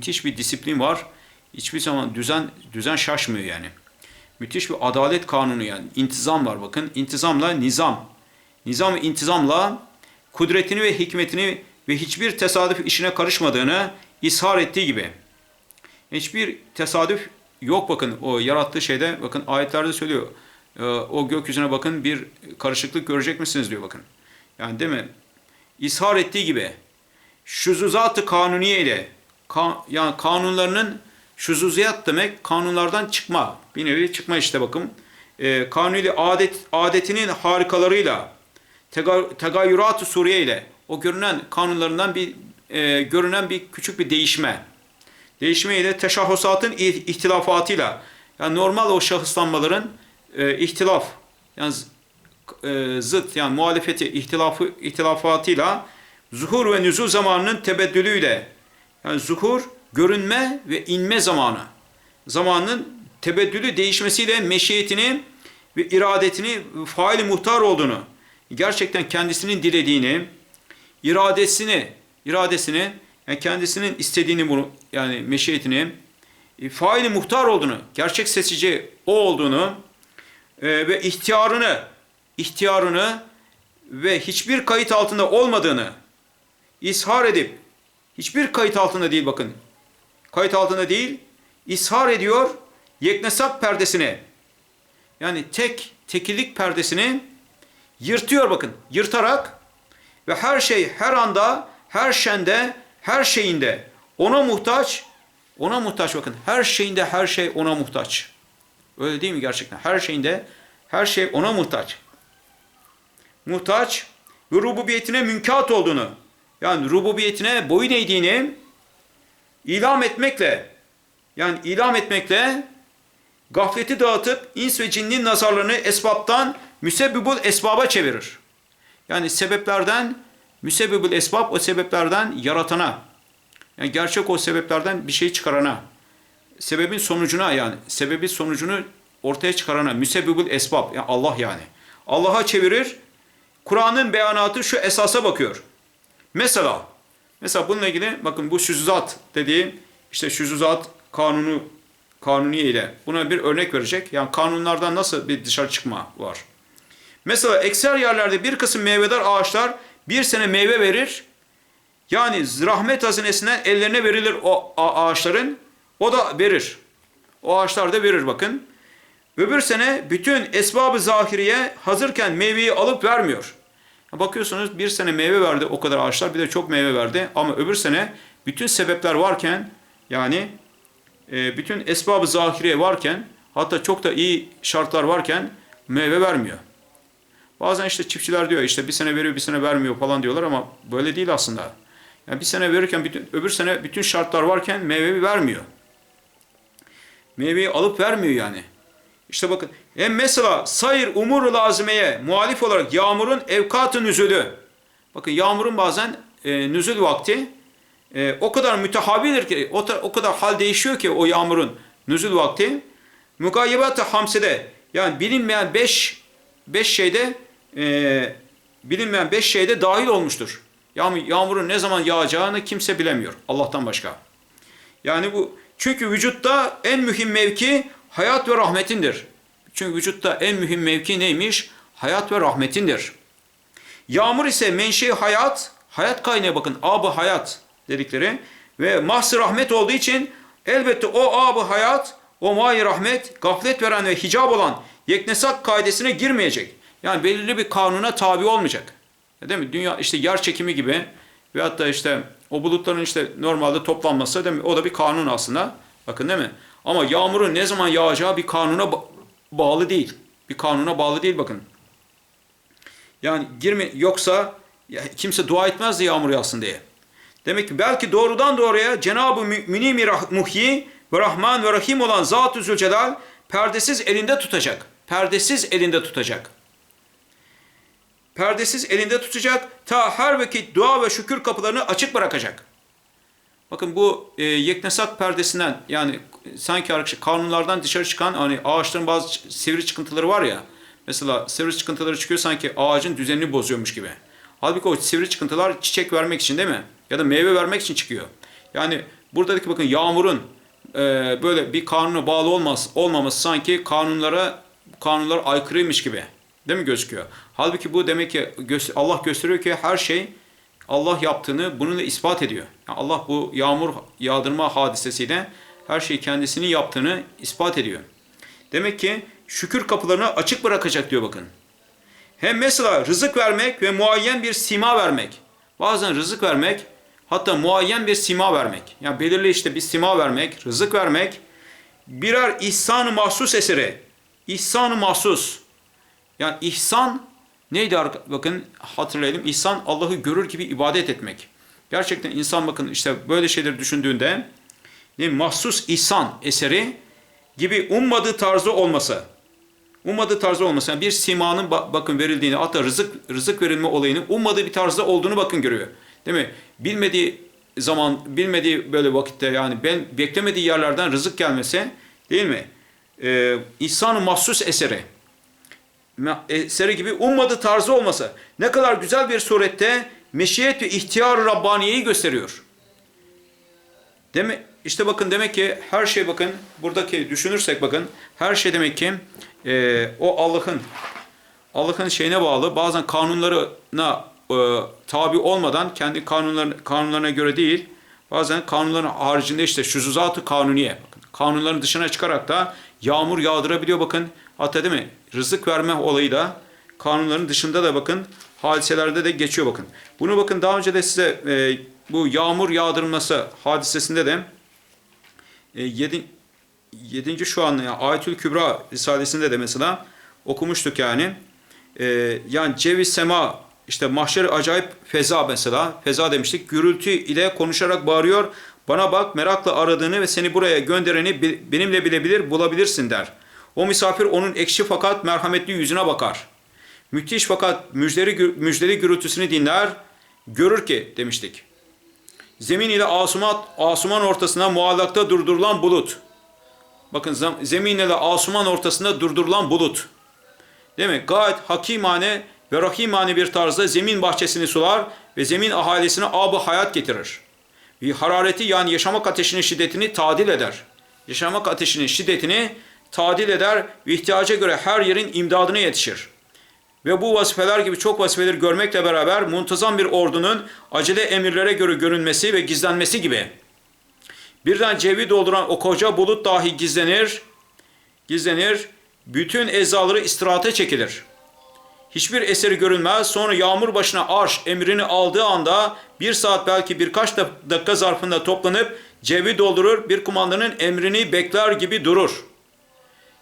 Müthiş bir disiplin var. Hiçbir zaman düzen düzen şaşmıyor yani. Müthiş bir adalet kanunu yani. İntizam var bakın. İntizamla nizam. Nizam ve intizamla kudretini ve hikmetini ve hiçbir tesadüf işine karışmadığını ishar ettiği gibi. Hiçbir tesadüf yok bakın o yarattığı şeyde bakın ayetlerde söylüyor. Ee, O gökyüzüne bakın bir karışıklık görecek misiniz diyor bakın. Yani değil mi? İshar ettiği gibi şuzuzat-ı kanuniye ile ka- yani kanunlarının şuzuziyat demek kanunlardan çıkma. Bir nevi çıkma işte bakın. E, kanuni adet adetinin harikalarıyla tega- tegayyurat-ı suriye ile o görünen kanunlarından bir e, görünen bir küçük bir değişme. Değişme ile teşahhusatın ih- ihtilafatıyla yani normal o şahıslanmaların e, ihtilaf yani e, zıt yani muhalefeti ihtilafı ihtilafatıyla zuhur ve nüzul zamanının tebeddülüyle yani zuhur görünme ve inme zamanı. Zamanın tebeddülü değişmesiyle meşiyetini ve iradetini faili muhtar olduğunu gerçekten kendisinin dilediğini iradesini iradesini yani kendisinin istediğini bunu yani meşiyetini e, faili muhtar olduğunu gerçek seçici o olduğunu e, ve ihtiyarını ihtiyarını ve hiçbir kayıt altında olmadığını ishar edip hiçbir kayıt altında değil bakın. Kayıt altında değil, ishar ediyor yeknesap perdesini. Yani tek tekillik perdesini yırtıyor bakın. Yırtarak ve her şey her anda, her şende, her şeyinde ona muhtaç. Ona muhtaç bakın. Her şeyinde her şey ona muhtaç. Öyle değil mi gerçekten? Her şeyinde her şey ona muhtaç. Muhtaç ve rububiyetine münkat olduğunu yani rububiyetine boyun eğdiğini ilam etmekle yani ilam etmekle gafleti dağıtıp ins ve cinnin nazarlarını esbaptan müsebbibul esbaba çevirir. Yani sebeplerden müsebbibul esbab o sebeplerden yaratana yani gerçek o sebeplerden bir şey çıkarana sebebin sonucuna yani sebebi sonucunu ortaya çıkarana müsebbibul esbab yani Allah yani. Allah'a çevirir. Kur'an'ın beyanatı şu esasa bakıyor. Mesela mesela bununla ilgili bakın bu şüzuzat dediği işte şüzuzat kanunu kanuniye ile buna bir örnek verecek. Yani kanunlardan nasıl bir dışarı çıkma var. Mesela ekser yerlerde bir kısım meyvedar ağaçlar bir sene meyve verir. Yani rahmet hazinesinden ellerine verilir o ağaçların. O da verir. O ağaçlar da verir bakın. Öbür sene bütün esbabı zahiriye hazırken meyveyi alıp vermiyor. Bakıyorsunuz bir sene meyve verdi o kadar ağaçlar bir de çok meyve verdi. Ama öbür sene bütün sebepler varken yani e, bütün esbabı zahiriye varken hatta çok da iyi şartlar varken meyve vermiyor. Bazen işte çiftçiler diyor işte bir sene veriyor bir sene vermiyor falan diyorlar ama böyle değil aslında. Yani bir sene verirken bütün, öbür sene bütün şartlar varken meyveyi vermiyor. Meyveyi alıp vermiyor yani. İşte bakın hem mesela sayır umur lazimeye muhalif olarak yağmurun evkatı nüzülü. Bakın yağmurun bazen e, nüzül vakti e, o kadar mütehabidir ki o, o kadar hal değişiyor ki o yağmurun nüzül vakti. Mugayyebat-ı hamsede yani bilinmeyen beş, beş şeyde e, bilinmeyen beş şeyde dahil olmuştur. Yağmur, yağmurun ne zaman yağacağını kimse bilemiyor Allah'tan başka. Yani bu çünkü vücutta en mühim mevki hayat ve rahmetindir. Çünkü vücutta en mühim mevki neymiş? Hayat ve rahmetindir. Yağmur ise menşe hayat, hayat kaynağı bakın ab hayat dedikleri ve mahsı rahmet olduğu için elbette o ab hayat, o may rahmet, gaflet veren ve hicab olan yeknesak kaidesine girmeyecek. Yani belirli bir kanuna tabi olmayacak. Değil mi? Dünya işte yer çekimi gibi ve hatta işte o bulutların işte normalde toplanması değil mi? O da bir kanun aslında. Bakın değil mi? Ama yağmurun ne zaman yağacağı bir kanuna ba- bağlı değil. Bir kanuna bağlı değil bakın. Yani girme yoksa ya kimse dua etmezdi yağmur yağsın diye. Demek ki belki doğrudan doğruya Cenab-ı Münimi Muhyi ve Rahman ve Rahim olan Zat-ı Zülcelal perdesiz elinde tutacak. Perdesiz elinde tutacak. Perdesiz elinde tutacak. Ta her vakit dua ve şükür kapılarını açık bırakacak. Bakın bu e, yeknesak perdesinden yani sanki arkadaşlar kanunlardan dışarı çıkan hani ağaçların bazı sivri çıkıntıları var ya. Mesela sivri çıkıntıları çıkıyor sanki ağacın düzenini bozuyormuş gibi. Halbuki o sivri çıkıntılar çiçek vermek için değil mi? Ya da meyve vermek için çıkıyor. Yani buradaki bakın yağmurun e, böyle bir kanuna bağlı olmaz, olmaması sanki kanunlara kanunlar aykırıymış gibi. Değil mi gözüküyor? Halbuki bu demek ki Allah gösteriyor ki her şey Allah yaptığını bununla ispat ediyor. Yani Allah bu yağmur yağdırma hadisesiyle her şeyi kendisinin yaptığını ispat ediyor. Demek ki şükür kapılarını açık bırakacak diyor bakın. Hem mesela rızık vermek ve muayyen bir sima vermek. Bazen rızık vermek hatta muayyen bir sima vermek. Yani belirli işte bir sima vermek, rızık vermek birer ihsan-ı mahsus eseri. İhsan-ı mahsus. Yani ihsan neydi? Bakın hatırlayalım. İhsan Allah'ı görür gibi ibadet etmek. Gerçekten insan bakın işte böyle şeyleri düşündüğünde mahsus ihsan eseri gibi ummadığı tarzı olması. Ummadığı tarzda olması. Yani bir simanın ba- bakın verildiğini hatta rızık rızık verilme olayını ummadığı bir tarzda olduğunu bakın görüyor. Değil mi? Bilmediği zaman, bilmediği böyle vakitte yani ben beklemediği yerlerden rızık gelmesi değil mi? Ee, İhsan-ı mahsus eseri. Eseri gibi ummadığı tarzı olması. Ne kadar güzel bir surette meşiyet ve ihtiyar Rabbaniye'yi gösteriyor. Demek işte bakın demek ki her şey bakın buradaki düşünürsek bakın her şey demek ki e, o Allah'ın Allah'ın şeyine bağlı. Bazen kanunlarına e, tabi olmadan kendi kanunlarına, kanunlarına göre değil bazen kanunların haricinde işte şuzuzat-ı kanuniye bakın kanunların dışına çıkarak da yağmur yağdırabiliyor bakın. Hatta değil mi? Rızık verme olayı da kanunların dışında da bakın hadiselerde de geçiyor bakın. Bunu bakın daha önce de size e, bu yağmur yağdırılması hadisesinde de e, 7. 7. şu an yani Ayetül Kübra Risalesinde de mesela okumuştuk yani. E, yani cevi sema işte mahşer acayip feza mesela. Feza demiştik. Gürültü ile konuşarak bağırıyor. Bana bak merakla aradığını ve seni buraya göndereni benimle bilebilir bulabilirsin der. O misafir onun ekşi fakat merhametli yüzüne bakar. Müthiş fakat müjdeli, müjdeli gürültüsünü dinler. Görür ki demiştik. Zemin ile asuman, asuman ortasına muallakta durdurulan bulut. Bakın zemin ile asuman ortasında durdurulan bulut. Değil mi? Gayet hakimane ve rahimane bir tarzda zemin bahçesini sular ve zemin ahalisine ab hayat getirir. Bir harareti yani yaşamak ateşinin şiddetini tadil eder. Yaşamak ateşinin şiddetini tadil eder ve ihtiyaca göre her yerin imdadına yetişir. Ve bu vazifeler gibi çok vazifeleri görmekle beraber muntazam bir ordunun acele emirlere göre görünmesi ve gizlenmesi gibi. Birden cevi dolduran o koca bulut dahi gizlenir, gizlenir, bütün eczaları istirahate çekilir. Hiçbir eseri görünmez. Sonra yağmur başına arş emrini aldığı anda bir saat belki birkaç da- dakika zarfında toplanıp cevi doldurur, bir kumandanın emrini bekler gibi durur.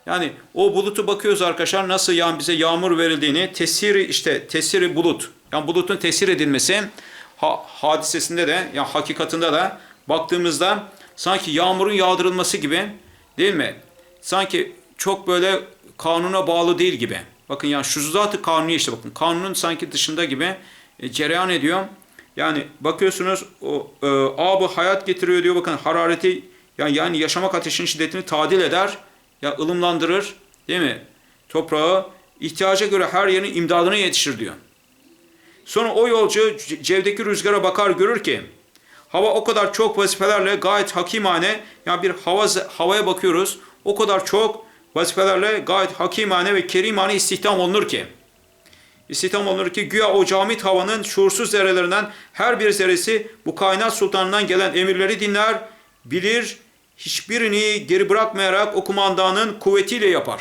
Yani o bulutu bakıyoruz arkadaşlar nasıl yani bize yağmur verildiğini, tesiri işte tesiri bulut. Yani bulutun tesir edilmesi ha- hadisesinde de yani hakikatinde de baktığımızda sanki yağmurun yağdırılması gibi değil mi? Sanki çok böyle kanuna bağlı değil gibi. Bakın yani şu zatı kanuni işte bakın kanunun sanki dışında gibi e, cereyan ediyor. Yani bakıyorsunuz o e, abı hayat getiriyor diyor bakın harareti yani yani yaşamak ateşinin şiddetini tadil eder ya ılımlandırır değil mi? Toprağı ihtiyaca göre her yerin imdadına yetişir diyor. Sonra o yolcu cevdeki rüzgara bakar görür ki hava o kadar çok vazifelerle gayet hakimane yani bir hava havaya bakıyoruz o kadar çok vazifelerle gayet hakimane ve kerimane istihdam olunur ki İstihdam olunur ki güya o camit havanın şuursuz zerrelerinden her bir zerresi bu kainat sultanından gelen emirleri dinler, bilir, hiçbirini geri bırakmayarak o kumandanın kuvvetiyle yapar.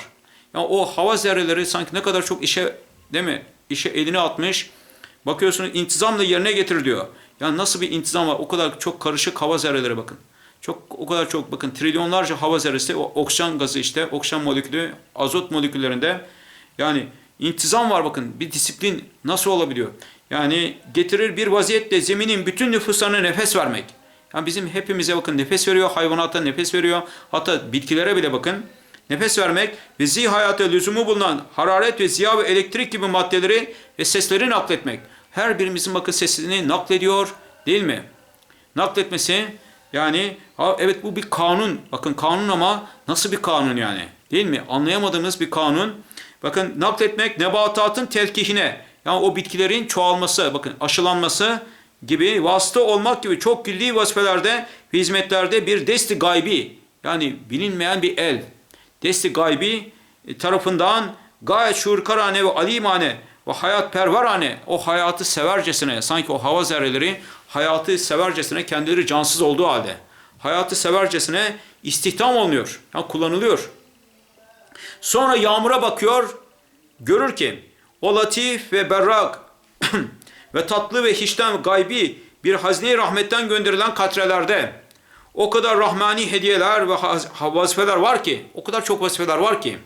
Yani o hava zerreleri sanki ne kadar çok işe değil mi? İşe elini atmış. Bakıyorsunuz intizamla yerine getir diyor. Yani nasıl bir intizam var? O kadar çok karışık hava zerreleri bakın. Çok o kadar çok bakın trilyonlarca hava zerresi o oksijen gazı işte oksijen molekülü azot moleküllerinde yani intizam var bakın bir disiplin nasıl olabiliyor? Yani getirir bir vaziyetle zeminin bütün nüfuslarına nefes vermek. Yani bizim hepimize bakın nefes veriyor, hayvanata nefes veriyor. Hatta bitkilere bile bakın. Nefes vermek ve zih hayata lüzumu bulunan hararet ve ziya ve elektrik gibi maddeleri ve sesleri nakletmek. Her birimizin bakın sesini naklediyor değil mi? Nakletmesi yani evet bu bir kanun. Bakın kanun ama nasıl bir kanun yani? Değil mi? Anlayamadığımız bir kanun. Bakın nakletmek nebatatın telkihine yani o bitkilerin çoğalması, bakın aşılanması gibi, vasıta olmak gibi çok külli vazifelerde hizmetlerde bir desti gaybi yani bilinmeyen bir el, desti gaybi tarafından gayet şuurkarane ve alimane ve hayat perverane o hayatı severcesine sanki o hava zerreleri hayatı severcesine kendileri cansız olduğu halde hayatı severcesine istihdam olunuyor. Yani kullanılıyor. Sonra yağmura bakıyor, görür ki o latif ve berrak ve tatlı ve hiçten gaybi bir hazine rahmetten gönderilen katrelerde o kadar rahmani hediyeler ve vazifeler var ki, o kadar çok vazifeler var ki,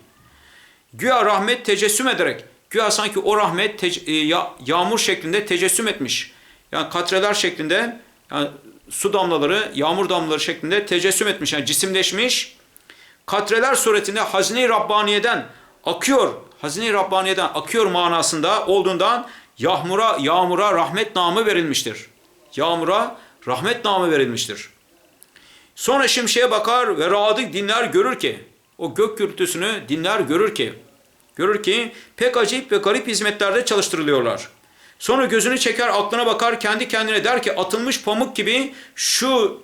güya rahmet tecessüm ederek, güya sanki o rahmet e, ya- yağmur şeklinde tecessüm etmiş. Yani katreler şeklinde, yani su damlaları, yağmur damlaları şeklinde tecessüm etmiş. Yani cisimleşmiş, katreler suretinde hazine-i Rabbaniye'den akıyor, hazine-i Rabbaniye'den akıyor manasında olduğundan yağmura, yağmura rahmet namı verilmiştir. Yağmura rahmet namı verilmiştir. Sonra şimşeğe bakar ve radık dinler görür ki, o gök gürültüsünü dinler görür ki, görür ki pek acayip ve garip hizmetlerde çalıştırılıyorlar. Sonra gözünü çeker, aklına bakar, kendi kendine der ki atılmış pamuk gibi şu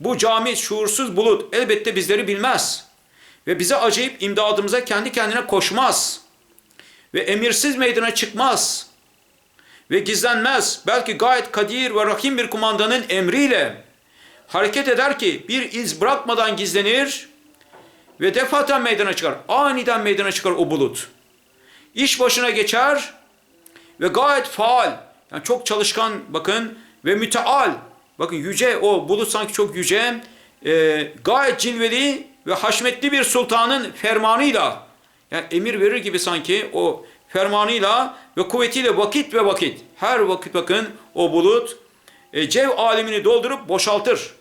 bu cami şuursuz bulut elbette bizleri bilmez. Ve bize acayip imdadımıza kendi kendine koşmaz. Ve emirsiz meydana çıkmaz. Ve gizlenmez. Belki gayet kadir ve rahim bir kumandanın emriyle hareket eder ki bir iz bırakmadan gizlenir ve defaten meydana çıkar. Aniden meydana çıkar o bulut. İş başına geçer ve gayet faal. Yani çok çalışkan bakın ve müteal. Bakın yüce o bulut sanki çok yüce. e, gayet cilveli ve haşmetli bir sultanın fermanıyla yani emir verir gibi sanki o fermanıyla ve kuvvetiyle vakit ve vakit her vakit bakın o bulut e, cev alemini doldurup boşaltır.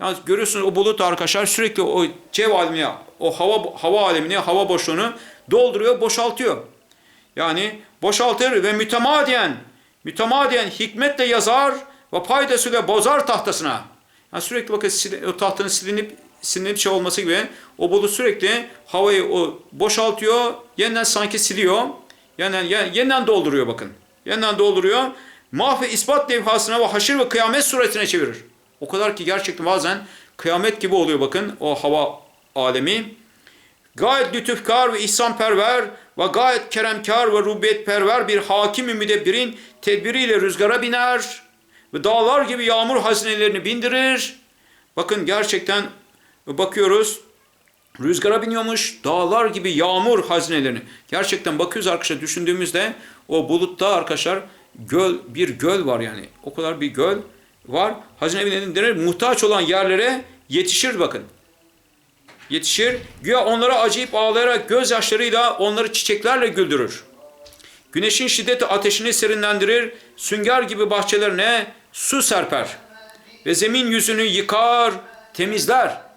Yani görüyorsunuz o bulut arkadaşlar sürekli o cev alemine, o hava hava alemini, hava boşluğunu dolduruyor, boşaltıyor. Yani boşaltır ve mütemadiyen, mütemadiyen hikmetle yazar ve paydasıyla bozar tahtasına. Yani sürekli bakın o tahtanın silinip silinip şey olması gibi o bulut sürekli havayı o boşaltıyor, yeniden sanki siliyor. Ye- yeniden dolduruyor bakın. Yeniden dolduruyor. Mah ve ispat levhasına ve haşir ve kıyamet suretine çevirir. O kadar ki gerçekten bazen kıyamet gibi oluyor bakın o hava alemi. Gayet lütufkar ve ihsanperver ve gayet keremkar ve rubiyetperver bir hakim-i müdebbirin tedbiriyle rüzgara biner ve dağlar gibi yağmur hazinelerini bindirir. Bakın gerçekten bakıyoruz rüzgara biniyormuş dağlar gibi yağmur hazinelerini. Gerçekten bakıyoruz arkadaşlar düşündüğümüzde o bulutta arkadaşlar göl bir göl var yani. O kadar bir göl var. Hazine bindirir muhtaç olan yerlere yetişir bakın yetişir. Güya onlara acıyıp ağlayarak gözyaşlarıyla onları çiçeklerle güldürür. Güneşin şiddeti ateşini serinlendirir. Sünger gibi bahçelerine su serper. Ve zemin yüzünü yıkar, temizler.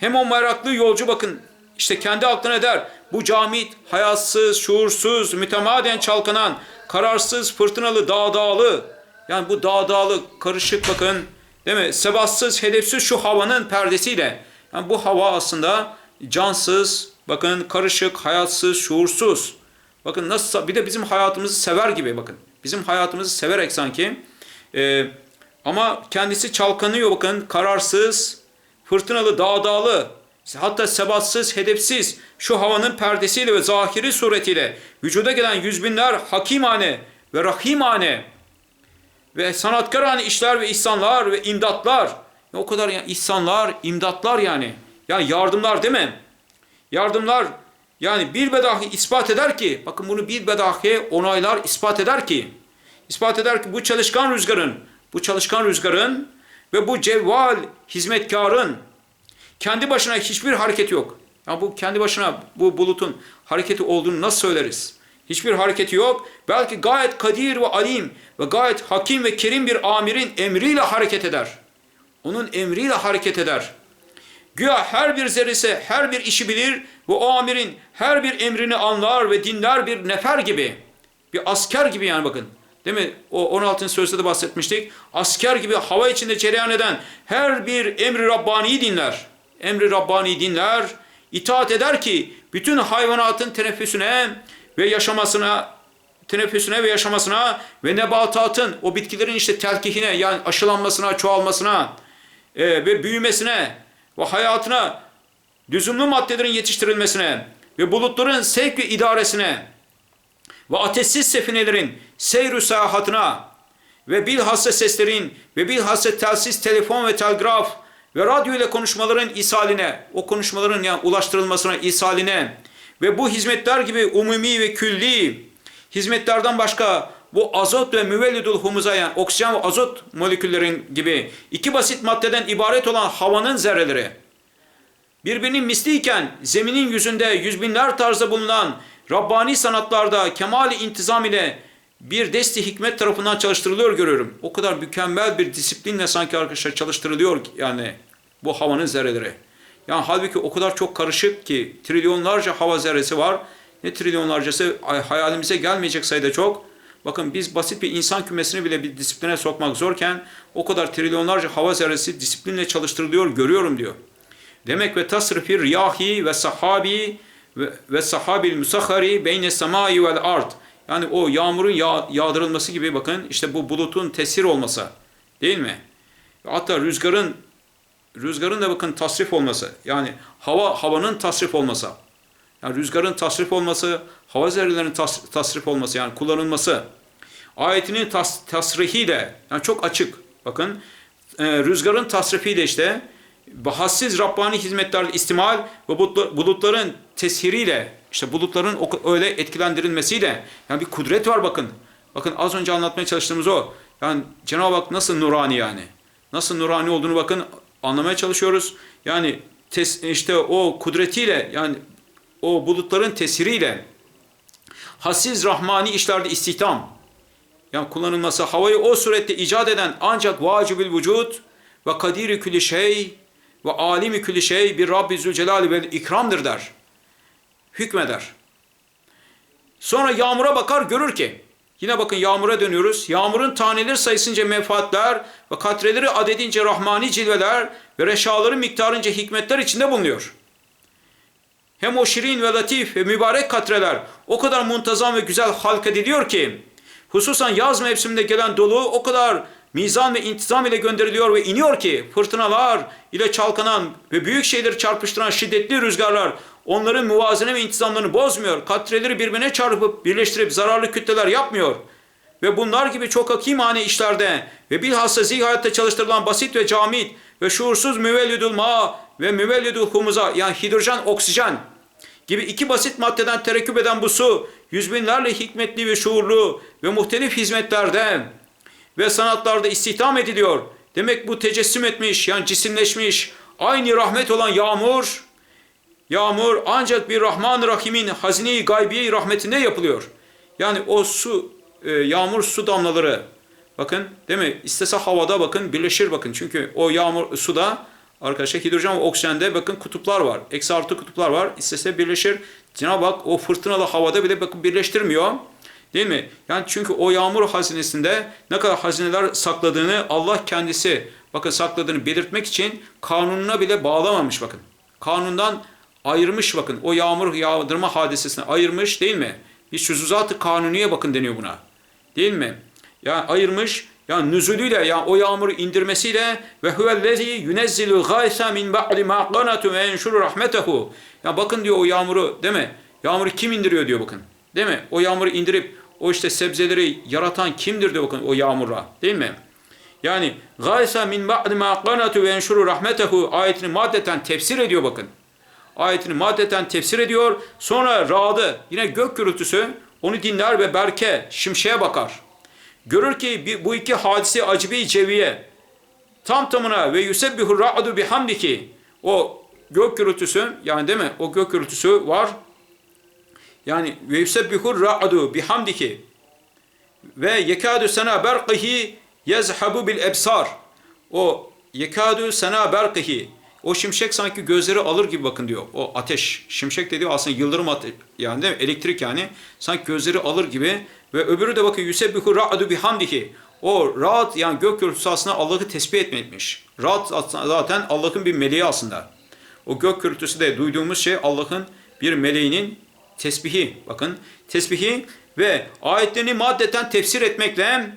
Hem o meraklı yolcu bakın işte kendi aklına der. Bu camit hayatsız, şuursuz, mütemadiyen çalkanan, kararsız, fırtınalı, dağ dağlı. Yani bu dağ dağlı, karışık bakın. Değil mi? Sebatsız, hedefsiz şu havanın perdesiyle. Yani bu hava aslında cansız, bakın karışık, hayatsız, şuursuz. Bakın nasıl bir de bizim hayatımızı sever gibi bakın. Bizim hayatımızı severek sanki. Ee, ama kendisi çalkanıyor bakın kararsız, fırtınalı, dağ dağlı. Hatta sebatsız, hedefsiz şu havanın perdesiyle ve zahiri suretiyle vücuda gelen yüz binler hakimane ve rahimane ve sanatkarane işler ve ihsanlar ve imdatlar. O kadar yani ihsanlar, imdatlar yani. Yani yardımlar değil mi? Yardımlar yani bir bedahi ispat eder ki, bakın bunu bir bedahi onaylar ispat eder ki, ispat eder ki bu çalışkan rüzgarın, bu çalışkan rüzgarın ve bu cevval hizmetkarın kendi başına hiçbir hareket yok. Ya bu kendi başına bu bulutun hareketi olduğunu nasıl söyleriz? Hiçbir hareketi yok. Belki gayet kadir ve alim ve gayet hakim ve kerim bir amirin emriyle hareket eder. Onun emriyle hareket eder. Güya her bir zerresi her bir işi bilir ve o amirin her bir emrini anlar ve dinler bir nefer gibi. Bir asker gibi yani bakın. Değil mi? O 16. sözde de bahsetmiştik. Asker gibi hava içinde cereyan eden her bir emri Rabbani'yi dinler. Emri Rabbani dinler, itaat eder ki bütün hayvanatın teneffüsüne ve yaşamasına teneffüsüne ve yaşamasına ve nebatatın o bitkilerin işte telkihine yani aşılanmasına, çoğalmasına e, ve büyümesine ve hayatına lüzumlu maddelerin yetiştirilmesine ve bulutların sevk ve idaresine ve ateşsiz sefinelerin seyr sahatına ve bilhassa seslerin ve bilhassa telsiz, telefon ve telgraf ve radyo ile konuşmaların isaline, o konuşmaların yani ulaştırılmasına, isaline ve bu hizmetler gibi umumi ve külli hizmetlerden başka bu azot ve müvellidul humuza yani oksijen ve azot moleküllerin gibi iki basit maddeden ibaret olan havanın zerreleri birbirinin misliyken zeminin yüzünde yüz binler tarzda bulunan Rabbani sanatlarda kemali intizam ile bir desti hikmet tarafından çalıştırılıyor görüyorum. O kadar mükemmel bir disiplinle sanki arkadaşlar çalıştırılıyor yani bu havanın zerreleri. Yani halbuki o kadar çok karışık ki trilyonlarca hava zerresi var. Ne trilyonlarcası hayalimize gelmeyecek sayıda çok. Bakın biz basit bir insan kümesini bile bir disipline sokmak zorken o kadar trilyonlarca hava zerresi disiplinle çalıştırılıyor görüyorum diyor. Demek ve tasrifi riyahi ve sahabi ve, sahabil musahari beyne semai vel ard. Yani o yağmurun yağ, yağdırılması gibi bakın işte bu bulutun tesir olması değil mi? Hatta rüzgarın rüzgarın da bakın tasrif olması. Yani hava havanın tasrif olması. Yani rüzgarın tasrif olması, hava zerrelerinin tas, tasrif olması yani kullanılması. Ayetinin tas, tasrihiyle yani çok açık. Bakın e, rüzgarın tasrifiyle işte bahassiz Rabbani hizmetlerle istimal ve bulutların teshiriyle işte bulutların öyle etkilendirilmesiyle yani bir kudret var bakın. Bakın az önce anlatmaya çalıştığımız o. Yani Cenab-ı Hak nasıl nurani yani. Nasıl nurani olduğunu bakın anlamaya çalışıyoruz. Yani tes, işte o kudretiyle yani o bulutların tesiriyle hassiz rahmani işlerde istihdam yani kullanılması havayı o surette icat eden ancak vacibül vücut ve kadiri külli şey ve alimi külli şey bir Rabbi Zülcelal ve ikramdır der. Hükmeder. Sonra yağmura bakar görür ki yine bakın yağmura dönüyoruz. Yağmurun taneleri sayısınca menfaatler ve katreleri adedince rahmani cilveler ve reşaları miktarınca hikmetler içinde bulunuyor. Hem o şirin ve latif ve mübarek katreler o kadar muntazam ve güzel halk ediliyor ki hususan yaz mevsiminde gelen dolu o kadar mizan ve intizam ile gönderiliyor ve iniyor ki fırtınalar ile çalkanan ve büyük şeyleri çarpıştıran şiddetli rüzgarlar onların muvazene ve intizamlarını bozmuyor. Katreleri birbirine çarpıp birleştirip zararlı kütleler yapmıyor. Ve bunlar gibi çok hakimane işlerde ve bilhassa zihayatta çalıştırılan basit ve camit ve şuursuz müvellidul ma ve müvellidul humuza yani hidrojen oksijen gibi iki basit maddeden terekküp eden bu su yüz binlerle hikmetli ve şuurlu ve muhtelif hizmetlerde ve sanatlarda istihdam ediliyor. Demek bu tecessüm etmiş yani cisimleşmiş aynı rahmet olan yağmur yağmur ancak bir Rahman Rahim'in hazine-i gaybiye rahmetinde yapılıyor. Yani o su e, yağmur su damlaları bakın değil mi? İstese havada bakın birleşir bakın. Çünkü o yağmur suda arkadaşlar hidrojen ve oksijende bakın kutuplar var. Eksi artı kutuplar var. İstese birleşir. Cenab-ı Hak o fırtınalı havada bile bakın birleştirmiyor. Değil mi? Yani çünkü o yağmur hazinesinde ne kadar hazineler sakladığını Allah kendisi bakın sakladığını belirtmek için kanununa bile bağlamamış bakın. Kanundan ayırmış bakın. O yağmur yağdırma hadisesini ayırmış değil mi? Bir şuzuzat-ı kanuniye bakın deniyor buna. Değil mi? Yani ayırmış yani nüzulüyle yani o yağmuru indirmesiyle ve huvellezî yunezzilu gâyse min ba'di mâ qanatu ve enşuru rahmetehu. Ya bakın diyor o yağmuru değil mi? Yağmuru kim indiriyor diyor bakın. Değil mi? O yağmuru indirip o işte sebzeleri yaratan kimdir diyor bakın o yağmurla. Değil mi? Yani gâyse min ba'di mâ qanatu ve enşuru rahmetehu ayetini maddeten tefsir ediyor bakın. Ayetini maddeten tefsir ediyor. Sonra rağdı yine gök gürültüsü onu dinler ve berke şimşeğe bakar. Görür ki bu iki hadise acibi ceviye tam tamına ve yusebbihu ra'du bihamdiki o gök gürültüsü yani değil mi? O gök gürültüsü var. Yani ve yusebbihu ra'du bihamdiki ve yekadu sana berqihi yezhabu bil ebsar. O yekadu sana berqihi o şimşek sanki gözleri alır gibi bakın diyor. O ateş, şimşek dediği aslında yıldırım ateş, yani değil mi? elektrik yani. Sanki gözleri alır gibi ve öbürü de bakın yusebbihu ra'du bihamdihi. O rahat yani gök gürültüsü aslında Allah'ı tesbih etmekmiş. Rahat zaten Allah'ın bir meleği aslında. O gök gürültüsü de duyduğumuz şey Allah'ın bir meleğinin tesbihi. Bakın tesbihi ve ayetlerini maddeten tefsir etmekle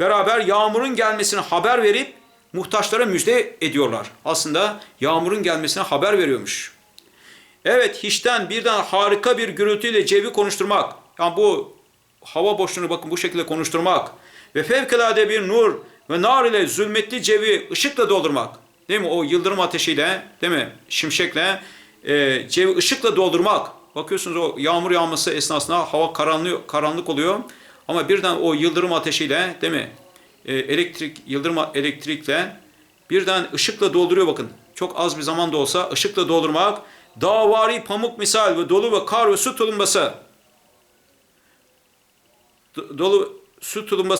beraber yağmurun gelmesine haber verip muhtaçlara müjde ediyorlar. Aslında yağmurun gelmesine haber veriyormuş. Evet hiçten birden harika bir gürültüyle cevi konuşturmak. Yani bu hava boşluğunu bakın bu şekilde konuşturmak. Ve fevkalade bir nur ve nar ile zulmetli cevi ışıkla doldurmak. Değil mi? O yıldırım ateşiyle, değil mi? Şimşekle e, cevi ışıkla doldurmak. Bakıyorsunuz o yağmur yağması esnasında hava karanlık, karanlık oluyor. Ama birden o yıldırım ateşiyle, değil mi? E, elektrik, yıldırım elektrikle birden ışıkla dolduruyor bakın. Çok az bir zaman da olsa ışıkla doldurmak. Davari pamuk misal ve dolu ve kar ve su tulumbası. Do- Dolu su tulumbası